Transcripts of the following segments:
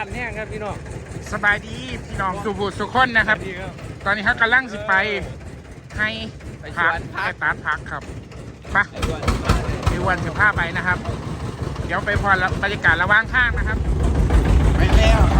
ครับเสียงลั่นแห้งครับพี่น้องสบายดีพี่น้องสุบุสุคนนะครับ ดีครับ ตอนนี้เขากำลังสิไปให้ไปสพักวนพัก ให้ตัดพักครับไปไอ้ด้วนมีวันสิบห้าไปนะครับ เดี๋ยวไปพอละบรรยากาศระหว่างข้างนะครับ ไปแล้วครับ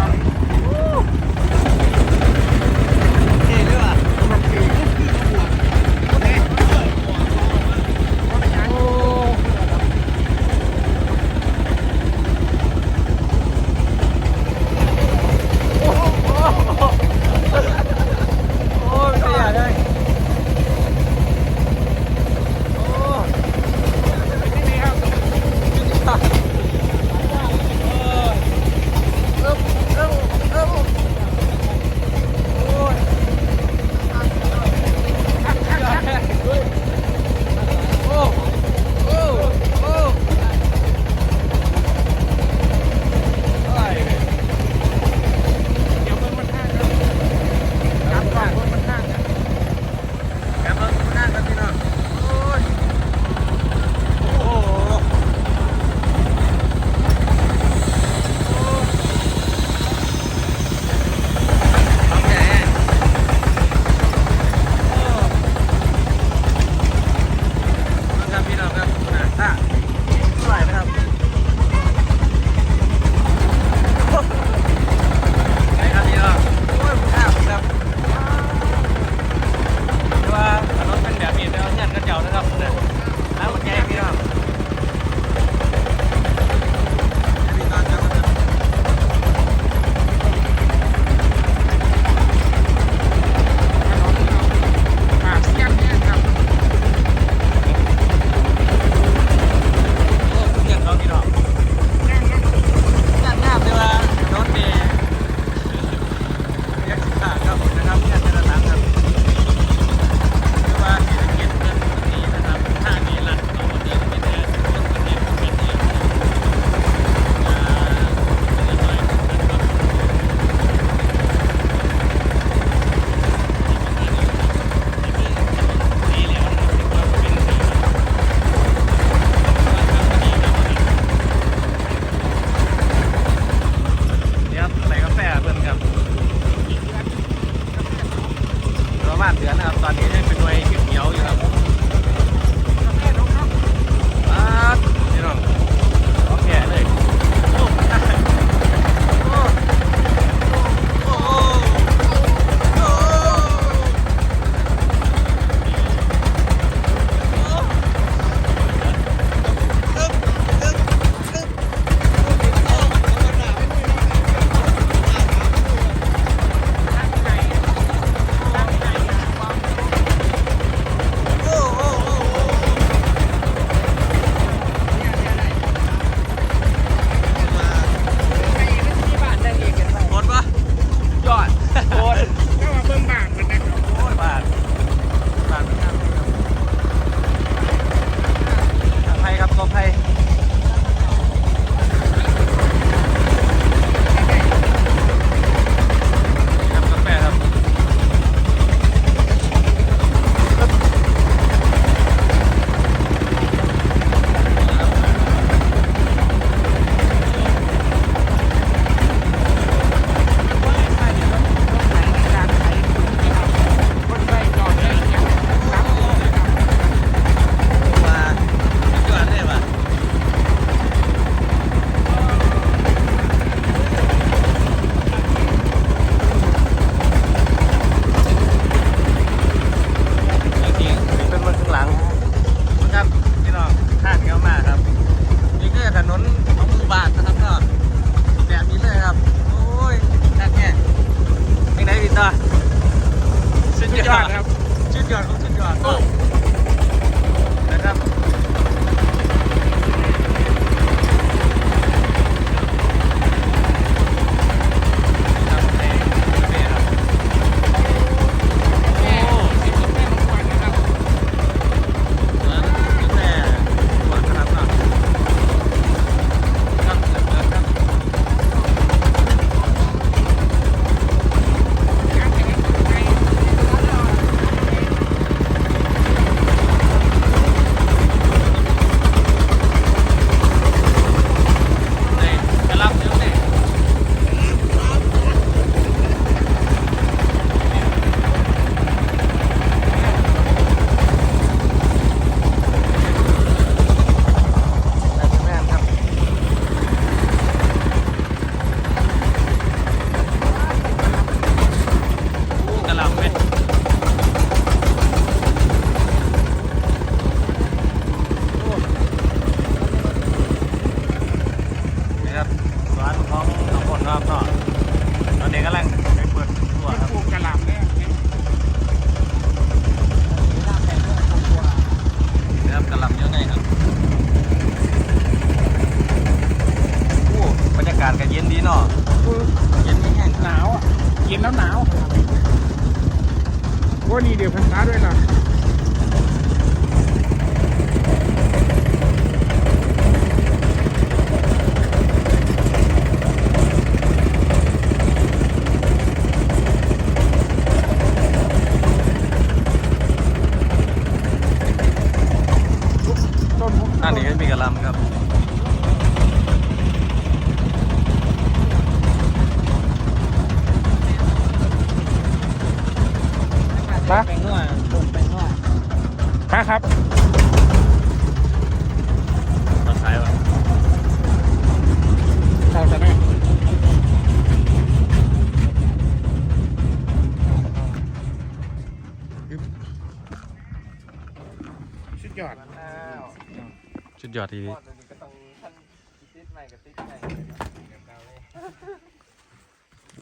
ชุดยอดทีนี้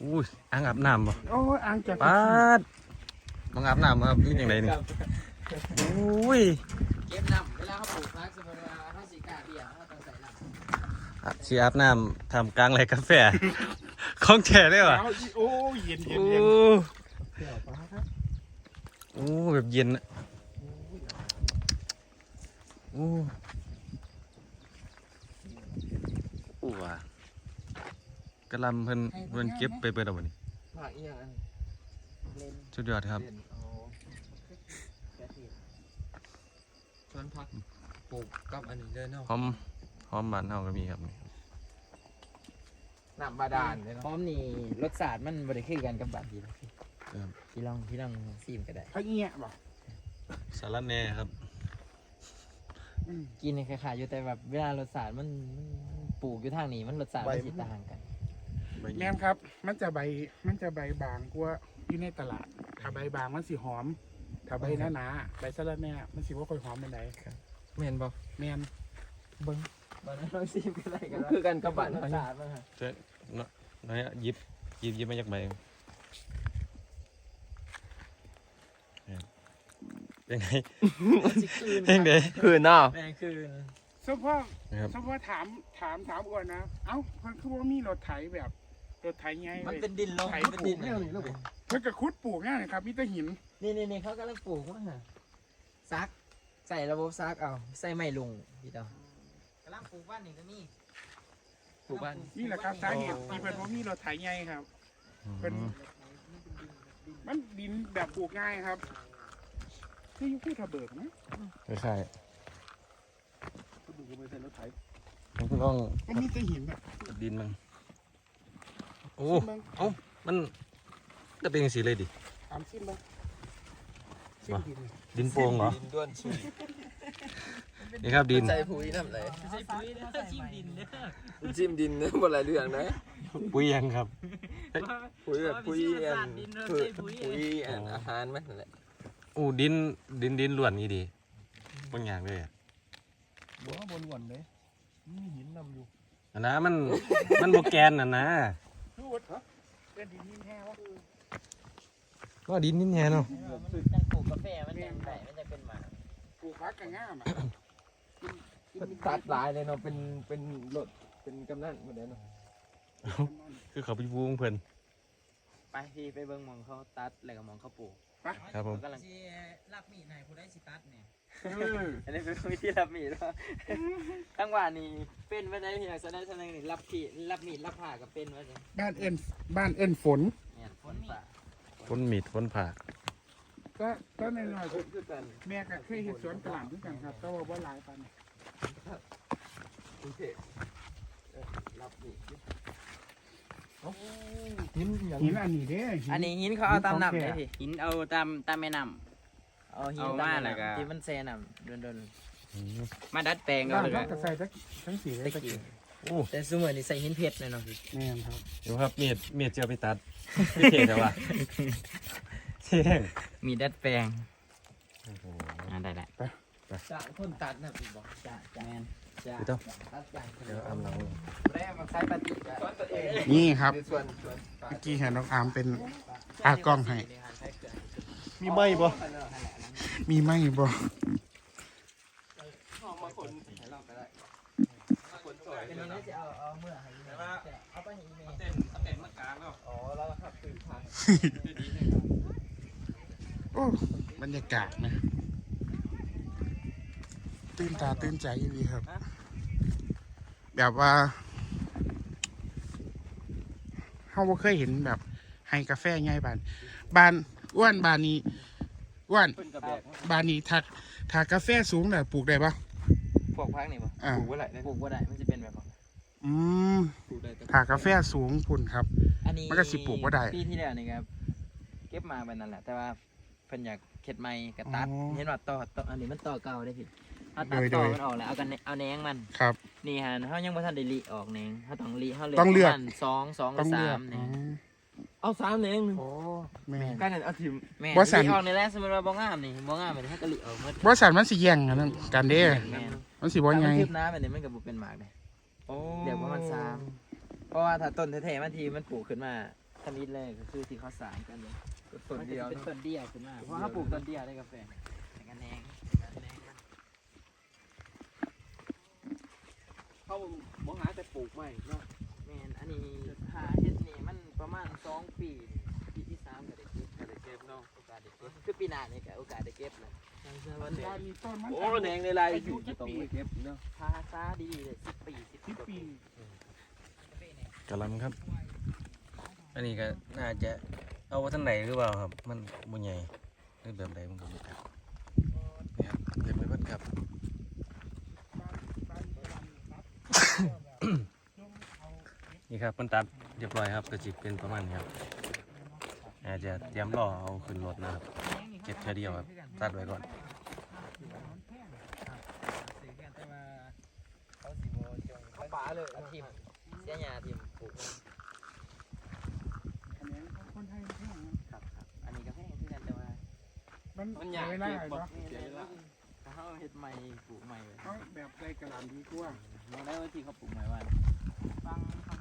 อุ้ยอ่างอาบน้ำบ่โอ้ยอ่างจากปาดมังอาบน้ำครับนี่อย่างไรนี่อุ้ยเก็บน้ำเวลาเขาปลูกพักสมมติว่าเขาสีกาเบียร์เขาต้องใส่น้ำอะสีอาบน้ำทำกลางไรกาแฟของแท้ได้ปะเอาอีโอ้ยเย็นเย็นโอ้เย็นเดี๋ยวปะครับโอ้แบบเย็นอะโอ้โอ้ว่ะ กระลำเพิ่นเพิ่นเก็บไปเปิดเอาบ่นี่ผักอีกอย่างอันเลนสุดยอดครับ เลนโอ้แค่ที่ชวนพักปลูกกับอันนี้เดินเนาะหอมหอมบานเฮาก็มีครับนี่น้ำบาดาลเลยเนาะพร้อมนี่รสชาติมันบริคือกันกับบาดดีนะพี่ครับพี่ลองพี่ลองซีมก็ได้พระเงี้ยบ่สาระแหน่ครับอืมกินในคล้ายๆอยู่แต่แบบเวลารสชาติมันมันปลูกอยู่ทางนี้มันรสชาติมันสิต่างกัน ใบแม่นครับ มันจะใบ มันจะใบบางกว่าอยู่ในตลาด ถ้าใบบางมันสีหอม ถ้าใบหนาหนาๆใบสะระแหน่มันสีว่าค่อยหอมเป็นไดแม่นบ่แม่นเบิ้งบาดาลลองซีมก็ได้กันคือกันกับบาดรสชาติมันฮะเจ๊เนาะน้อยอะหยิบหยิบหยิบมาจากใบเนี่ยเป็นไงเป็นไงคืนเนาะแม่คืนเฉพาะนะครับเฉพาะถามถามถามอ้วนนะ เอ้าเพิ่นคือว่ามีรถไถแบบ รถไถไงมันเลยเป็นดินลงไถเป็นปลูดิกนเนี่ยนี่ลูกเพิ่นก็ขุดปลูกง่ายนะครับมีแต่หินนี่นี่นี่เขากำลังปลูกว่าซัก ใส่ระบบซักเอาใส่ไม้ลุงพี่ต่อกำลังปลูกบ้านนี่ก็มีปลูกบ้าน นี่แหละครับสาเหตุที่เพิ่นว่ามีรถไถไงครับ เป็นอืมมันดินแบบปลูกง่ายครับคืออยุคูทะเบิกนะคล้ายดูไปใส่รถไถๆมันต้องมันมีแต่หินแบบตัดดินมัน โอ้ซิมเบิ้งเอ้า มันก็เป็นอย่างสีเลยดิถามซิมเบิ้งซิมดินเนี่ยดินโป่งเหรอ ดินด้วนสุยนี่ครับดินใส่ปุ๋ยน้ำไหลใส่ปุ๋ยเด้อจิ้มดินเด้อจิ้มดินนะบนหลายเรื่องนะปุ๋ยยังครับ ปุ๋ยแบบปุ๋ยอันดินเด้อพืชใส่ปุ๋ยปุ๋ยอันอาหารไหมนั่นแหละอู้ดินดินดินล้วนนี่ดีบางอย่างเลยอะบัวบนวนเลยมีหินนำอยู่อันนะมันมันโบแกนน่ะนะ พูดเหรอเป็นดินหินแห้งวะก็ดินนี่แน่เนาะมันจังปลูกกาแฟมันจังไดมันจะเป็นหมาปลูกพักกันง่ามอะตัดหลายเลยเนาะเป็นเป็นรถเป็นกำนันหมดเลยเนาะคือเขาไปบูงเพิ่นไปพี่ไปเบิ่งหมองเขาตัดแล้วก็หมองเขาปลูกครับผมกำลังสิรับมีดให้ผู้ใดสิตัดเนี่ย อันนี้เป็นวิธีรับมีดเนาะทั้งว่านี่เป็นไว้ได้เพียงแสดงแสดงนี่รับพี่รับมีดรับผ้าก็เป็นว่าจังบ้านเอิ้นบ้านเอิ้นฝน เนี่ยฝนฟ้าพ้นมีดพ้นผ่าก็ก็ในหน่อยๆ คือกันแม่ก็เคยเห็นสวนกระหล่ำด้วยกันครับแต่ว่าบ่หลายปันกรุงเทพเออรับนี่หินหินอันนี้เด้หิอันนี้หินเขาเอาตามน้ำหินเลของยแท้พี่หินเอาตามตามแม่น้ำ เอาหินมาแล้วก็ ที่มันแซ่น้ำโดนๆมาดัดแปลงบ้าเอานเลยเขาก็ใส่ทั้งทั้งสีเลยตะตะกี้กี้โอ้แต่สมัยนี้ใส่หินเพชรเลยเนาะพี่แม่นครับเดี๋ยวครับมีดมีดจะเอาไปตัดไม่เท่แต่ว่าเท่งมีดัดแปลงโอ้โหอ่าได้ละจ้างคนตัดนะพี่บอกจ้าจ้าแมนจ้าพี่ต้องตัดจ้างเดี๋ยวอำลังแรกมาใช้ปฏิกะส่วนตัวเองนี่ครับในส่วนส่วนป่าเมื่อกี้เห็นน้องอาร์มเป็นตากล้องให้ มีใบบ่มีไหมบ่ห้องมาคนให้เราก็ได้มาคนสวยนี่น่าจะเอาเอาเมื่อให้อีเมลเอาไปให้อีเมลเต้นเต้นมากลางแล้วอ๋อแล้วครับคือทางโอ้บรรยากาศนะ ตื่นตาตื่นใจดีครับ แบบว่าเขาบ่เคยเห็นแบบให้กาแฟง่ายบาน บานอ้วนบานนี้ อ้วนเพิ่นกระแบกบานนี้ถ้าถ้ากาแฟสูงน่ะปลูกได้ปะ พวกพักนี่บ่อ่า ปลูกไว้ไหลได้ปลูกบ่ได้มันจะเป็นแบบบ่อืมปลูกได้แต่ถ้ากาแฟสูงพุ่นครับ อันนี้มันก็สิปลูกบ่ได้ปีที่แล้วนี่ครับเก็บมาแบบนั้นแหละแต่ว่าเพิ่นอยากเข็ดใหม่ก็ตัดอ๋อเห็นว่าต่อต่ออันนี้มันต่อเก่าได้ผิดเอาตัดโดยต่อโดยมันออกแล้วเอากันเอาแหนงมัน ครับ นี่ฮะเฮายังบ่ทันได้ลีออกแหนงเฮาต้องลีเฮาเหลืต้องเลือก ประมาณสองสองหรืต้องอเลือสากมแหนอ๋อง เอาสามเองหนึ่งโอ้แม่น การนั้นเอาทิมแม่นบ่สั่นลีออกนี่แหละสมมุติว่าบ่งามนี่บ่งามแบบนี้เฮาก็ลีออกหมดบ่สันมันสิแย่งกันนั่นกันเด้แม่นมันสิบ่ถ้าไงมันคืบหน้าแบบนี้มันก็บ่เป็นหมากเด้โอ้เดี๋ยวประมาณสามเพราะว่าถ้าต้นแท้ๆมันทีมันปลูกขึ้นมาทำนิดแรกก็คือที่เขาสานกันเลยต้นเดียวมันจะเป็นเนาะต้นเดียวขึ้นมาเพราะเขาปลูกต้นเดียวได้กาแฟแต่กันแนงกันแนงมันเขาบ่หาแต่ปลูกใหม่เนาะแมนอันนี้หาเฮ็ดนี่มัน ประมาณสองปีปีที่สามก็ได้เก็บก็ได้เก็บเนาะโอกาสได้เก็บคือปีหน้านี่ก็โอกาสได้เก็บเลยยังเชื่อว่าเด็บ้านนี้ต้นมันโอ้แหนงในลายอยู่จะต้องไปเก็บเนาะพาซาดีเลยสิบปีสิบสิบปีกะลำครับ อันนี้ก็น่าจะเอาไว้ทั้งไหนหรือเปล่าครับ มันบ่ใหญ่หรือแบบใดมันก็บ่ครับนี่ครับเต็มไปหมดครับนี่ครับมันตัด เรียบร้อยครับก็จิเป็นประมาณนี้ครับอาจจะเตรียมรอเอาขึ้นรถนะครับเก็บแค่เดียวครับตัดไว้ก่อนเขาป่าเลยเอาทิมเสียหยาทิมปลูกมันคนไทยแพงครับครับอันนี้ก็แพงคือกันแต่ว่ามันมันอยากเวลาเก็บบ่เนาะเสียเวลาถ้าเขาเฮ็ดใหม่ปลูกใหม่เลยเขาแบบไรกระหลำดีกว่ามองได้ว่าที่เขาปลูกใหม่ว่าฟังฟัง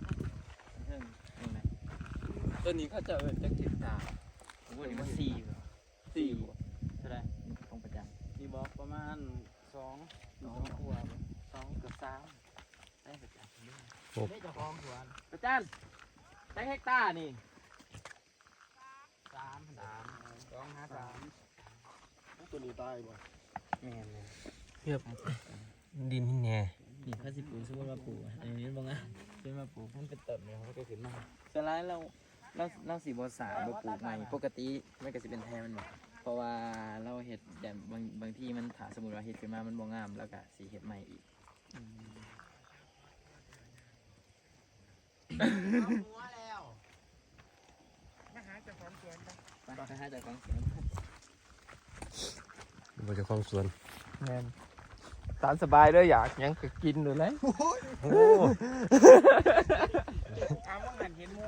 เพิ่มนี่ไหม ต้นนี้เขาจะเอิ้นจักทิมตาผมว่านี่มันสี่เหรอสี่เท่าไหรตรงประจันนี่บอกประมาณสองสองขวบสองเกือบสามได้ประจันไม่จะคลองสวนประจันได้เฮกตาร์นี่สามสามสองห้าสามตัวนี้ตายบ่แม่นเลยดินที่แน่นี่เขาสิปลูกสมมติว่าปลูกอันนี้บ้างอะเป็นมาปลูกมันเป็นต้นเนี่ยมันก็ขึ้นมาสไลด์เรา เราเราสีบอสาบปลูกใหม่ปกติมันก็สิเป็นแทนมันหมดเพราะว่าเราเห็ดแบบบางบางที่มันถาสมมติว่าเห็ดขึ้นมามันบ่งามแล้วก็สีเห็ดใหม่อีกมาหาเจ้าของสวนปะไปไปหาจากของสวนบ่เจะคลองสวนแม่นตามสบายเด้ออยากหยังก็กินดูเลยโอ้อาว่าหันเห็นมู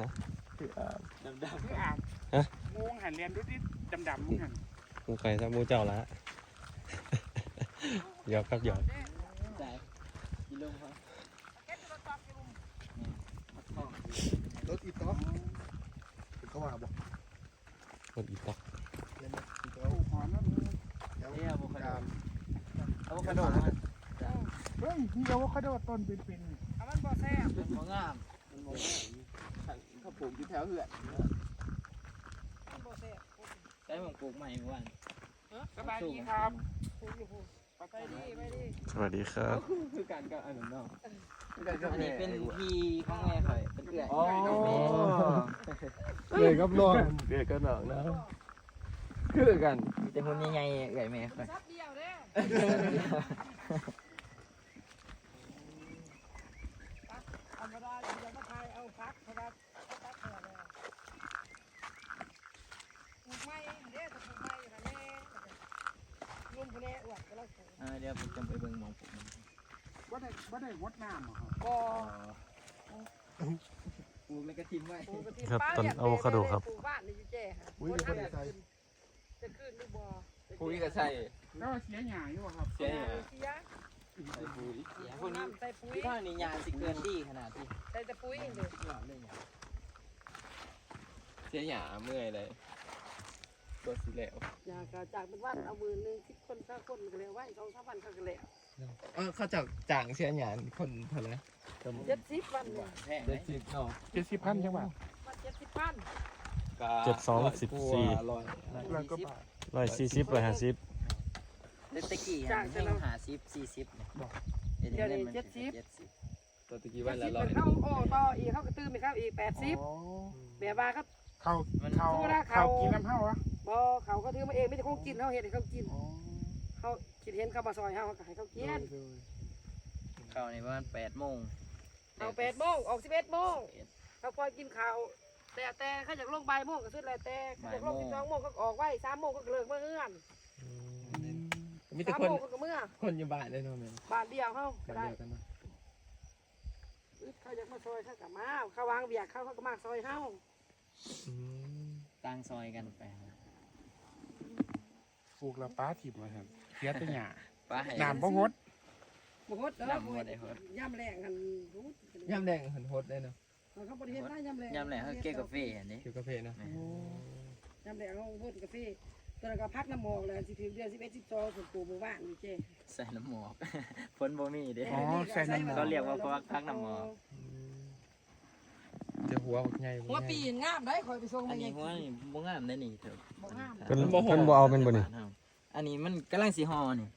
ดำดคืออาบมูหันเรียนดูดิดำดำๆมูหันกูไก่ซะมูเจ้าละหยอกครับหยอกำใจยีลงเขารถอีต๊อกเขาว่าบอกคนอีตอกเดี๋ยวนะอีต๊อกหอมแล้วมึงเดี๋ยวเอ้ยอะโวคาโดกรอะโวคาโดมันเฮ้ยนี่เราว่าโดต้นเป็นมันบ่งามเขา ปลูกอยู่แถวเหือนใช้หมองปลูกใหม่เมื่อวานๆสบายดีครับไปดีไปดีสวัสดีครับคือการก็อันนั้นเนาะอันนี้เป็นพี่ของแม่ข่อยเป็นเอื้อยอ๋อแม่เลยกับน้องเดือกับน้องนะคือกันมีแต่หุ่นใหญ่ๆเอื้อยแม่ข่อย ธรรมดาเดี๋ยวมาทายเอาฟักเขาฟักเขาฟักเขาเลยปลูกไม้เด้อจะปลูกไม้อยู่นะแม่ลุงคนนี้อวดก็แล้วปลูก เออเดี๋ ยวผมจะไปเบิ่งหมองปลูกมันว่าได้ว่าได้งดน้ำเหรอครับก็ปลูกแล้วก็ทิ้งไว้ปลูกกะทิครับป้าต้นเนี่ยอะโวคาโดครับ ปลูกบ้านในยูเจ้ค่ะอุ้ยเดี๋ยวคนใส่ จะขึ้นหรือบ่ปุ๋ยก็ใส่แล้วเสียหยาอยู่อะครับเสียหยาเสียใส่ปุ๋ยเสียพวกนี้น้ำใส่ปุ๋ยที่ทางนี้ยาสิเกินดีขนาดที่ใส่แต่ปุ๋ยเองเลยยอดเลยเนี่ยเสียหยาเมื่อยเลย ตัวสีเหลวอยากจะจากเป็นวันเอามือหนึ่งสิบคนเก้าคนก็แล้วไว้สองสามวันเขาก็แล้วอเออเขาจากจ่างเสียหยานคนเท่าไหร่เจ็ดสิบวันเนี่ยแพงเจ็ดสิบเนาะเจ็ดสิบพันใช่ป่ะวันเจ็ดสิบพันเจ็ดสองสิบสี่ ร้อยแล้วก็บาทร้อยสี่สิบร้อยห้าสิบตะกี้อะให้หาสิบสี่สิบเนี่ยเดี๋ยวนี้มันเจ็ดสิบตัวตะกี้เจ็ว่าดละสิบร้อยเขาโอ้ต่ออีกเขาก็ตื้มไปเข้าอีกแปดสิบอ๋อแบบว่าเขาเขาเขาสู้นะเขาเขากินน้ำเห่าอะ บ่เขาก็ถือมาเองไม่ได้เขากินเขาเห็นให้เขากินเขาคิดเห็นเขามาซอยเขาเขาก็ให้เขากินเข้าในประมาณแปดโมงเอาแปดโมงออกสิบเอ็ดโมงเขาคอยกินข้าวแต่แต่เขาอยากลงบ่ายโมงก็สุดแล้วแต่เขาอยากลงสิบสองโมงก็ออกไว้สามโมงก็เลิกเมื่อเฮือนมีแต่สามคนโมงก็เมื่อคนอยู่บ้านเลยเนาะแม่บาทเดียวเขาก็บ้านได้เดียวกันเนาะเขาอยากมาซอยเขาก็มาเขาวางเบียกเขาเขาก็มาซอยเขาอืมต่างซอยกันไป ปลูกและป้าถิ่มมาครับเสียแต่หญ้าป้าให้น้ำบ่ฮดบ่ฮดเด้อน้ำบ่ได้ฮดย่ำแรงกันรู้ย่ำแดงหันโหดเลยเนาะเขาบ่ได้เฮ็ดได้ย่ำแรงยามแหลกเขาเก็บกาแฟอันนี้เกี่ยวกับเพลเนาะย่ำแรงเขาเฮ็ดกาแฟตอนนั้นก็พักน้ำหมอกแล้วสิถึงเดือน11 12ส่วนปู่หมู่บ้านนี่เจ้ใส่น้ำหมอก ฝนบ่มีเด้อ๋อใส่น้ำหมอเขาเรียกว่าพักพักน้ำหมอกเจะหัวบักใหญ่หัวปีนงามได้คอยไปส่งอัมานนี้ยังหัวนี่บ่งามได้นี่เถอะบ่งามเพิ่นเพิ่นบ่เอาเป็นบ่นี่อันนี้มันกำลังสีฮอนี่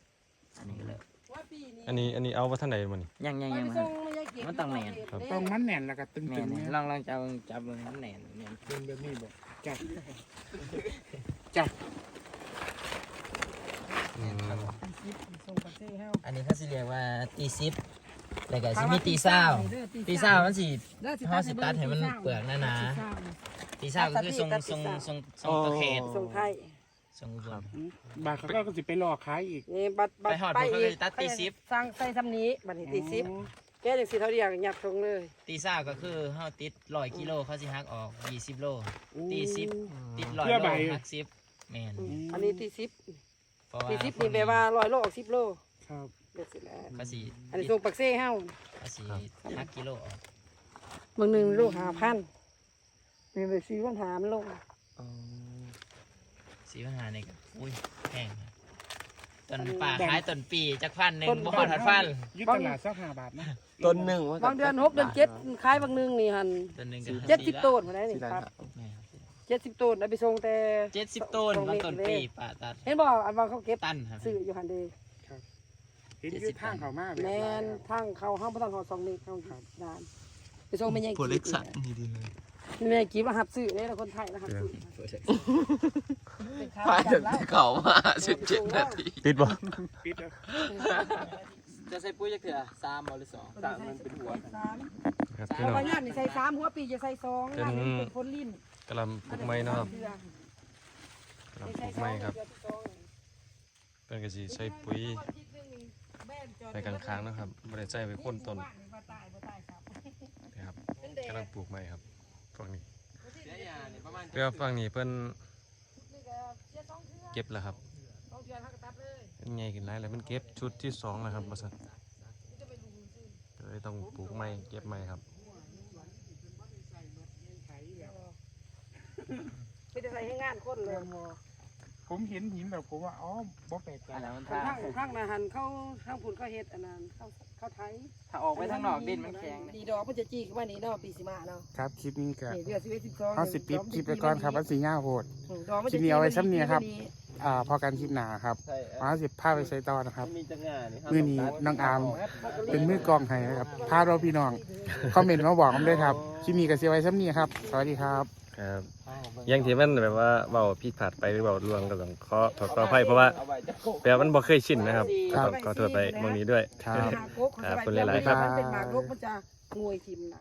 อันนี้ก็เลยหัวปีนี่อันนี้อันนี้เอาไว้ท่านใดบ่นี่ยังยังคอยยังไปมาส่งมายายเก็บมันต้องแม่นต้องมันแน่นแล้วก็ตึงแม่ๆนี่เนี่ยลองลองจับจับเบิ่งมันแน่นแน่นเป็นแบบนี้บ่จ้ะจ้ะอืมส่งกาแฟเฮาอันนี้เขาสิเรียกว่าตีซิป แล้วก็สิมีตีเศร้าตีเศร้ามันสิเฮาสิตัดให้มันเปลือกหนาๆตีเศร้าก็คือทรงทรงทรงทรงประเขตส่งไทยทรงอุบลบาทเขาก็สิไปรอขายอีกนี่บัดบัดไปฮอดเพิ่นก็เลยตัดตีซิปสร้างใส่ทำนี้บัดนี้ตีซิปแกจังสิเท่าเดียวหยับทงเลย ตีเศร้าก็คือเฮาติด100กิโลเขาสิหักออก20โลตีซิปติด100เพื่อโลใบหัก10แม่นอันนี้ตีซิปเพราะว่าตีซิปนี่แปลว่าร้อยโลออกสิบโลครับ เด็ดสิแล้วเขาสิอันนี้ส่งปักเซ่เฮาเขาสิหักกิโลออกบางหนึ่งลูกหาพันมีไปซื้อปัญหามันลงสีปัญหานี่ก็อุ้ยแพงนะต้นป่าขายต้นปีจักพันหนึ่งบ่ฮอดหัดพันอยึดตลาดสักห้าบาทนะต้นหนึ่งว่าบางเดือนหกเดือนเจ็ดขายบางหนึ่งนี่หันต้นหนึ่งก็เจ็ดสิบต้นมาได้นี่สี่ล้านครับห้าเจ็ดสิบต้นเอาไปส่งแต่เจ็ดสิบต้นบางต้นปีป่าตัดเห็นบอกอันบางเขาเก็บตันครับซื้ออยู่หันเด เห็นอยืดทางเขามากแมนทางเขาห้างพระทางหอสองเมตรเขาดานไปส่งไม่ยังกีบนี่ดีเลยแม่กีบมาหับซื้อเนี่ยคนไทยนะหับซื้อเป็นข้าวพายจัถึบงแล้วเขามาสิบเจ็ดนาทีติดบ่ปิดแล้วจะใส่ปุ๋ยจักเถื่อสามบ่หรือสองตามมันเป็นหัวสามครับสามพี่น้องเพราะว่าย่านนี่ใส่สามหัวปีจะใส่สองย่านนี่เป็นคนลิ้นกะหลำปลูกไม้เนาะครับกะหลำปลูกไม้ครับเพิ่นก็สิใช้ปุ๋ย ไปกลางๆนะครับบ่ได้ใช้ไปโคนต้นนะครับกำลังปลูกไม้ครับฝั่งนี้เรือฝั่งนี้เพิ่นเก็บแล้วครับเป็นไงขึ้นหลายแล้วมันเก็บชุดที่สองแล้วครับบ่ซั่นก็เลยต้องปลูกไม้เก็บไม้ครับไม่ได้ใส่ให้งานคนเลย ผมเห็นหินแบบผมว่าอ๋อบ่แปลกใจอันนั้นมันข้าทางงข้างนาหันเข้าข้างผุนเข้าเฮ็ดอันนั้นเข้าเข้าไทยถ้าออกไปทางนอกดินมันแข็งดีดอกมันจะจีกว่านี้เนาะปีสิมาเนาะครับคลิปนี้ก็นี่เดือนสิบเอ็ดสิบสองเอาสิปิดคลิปไปก่อนครับอันสีหน้าโพดดอกมันคลิจะปนี้เอาไว้ซ้ำเนี่ยครับจีกอ่าพอกันคลิปหนาครับใช่มาสิผ้าไปใส่ต่อนะครับ มีจังงานนี่มือนี้น้องอาร์มเป็นมือกลองให้นะครับพาเราพี่น้องคอมเมนต์มาบอกกันด้วยครับคลิปนี้ก็เสียไว้ซ้ำนี้ครับ สวัสดีครับ ครับอยังที่มันแบบว่าเบาผิดพลาดไปหรือเบาลวงก็ต้องขอขอขออภัยเพราะว่าเอาไว้จะโคกแปลมันบ่เคยชินนะครับครับก็ต้องขอโทษไปตรงนี้ด้วยครับหมากรุกครับขอบคุณหลายๆครับมันเป็นหมากรุกมันจะงวยทิมนะ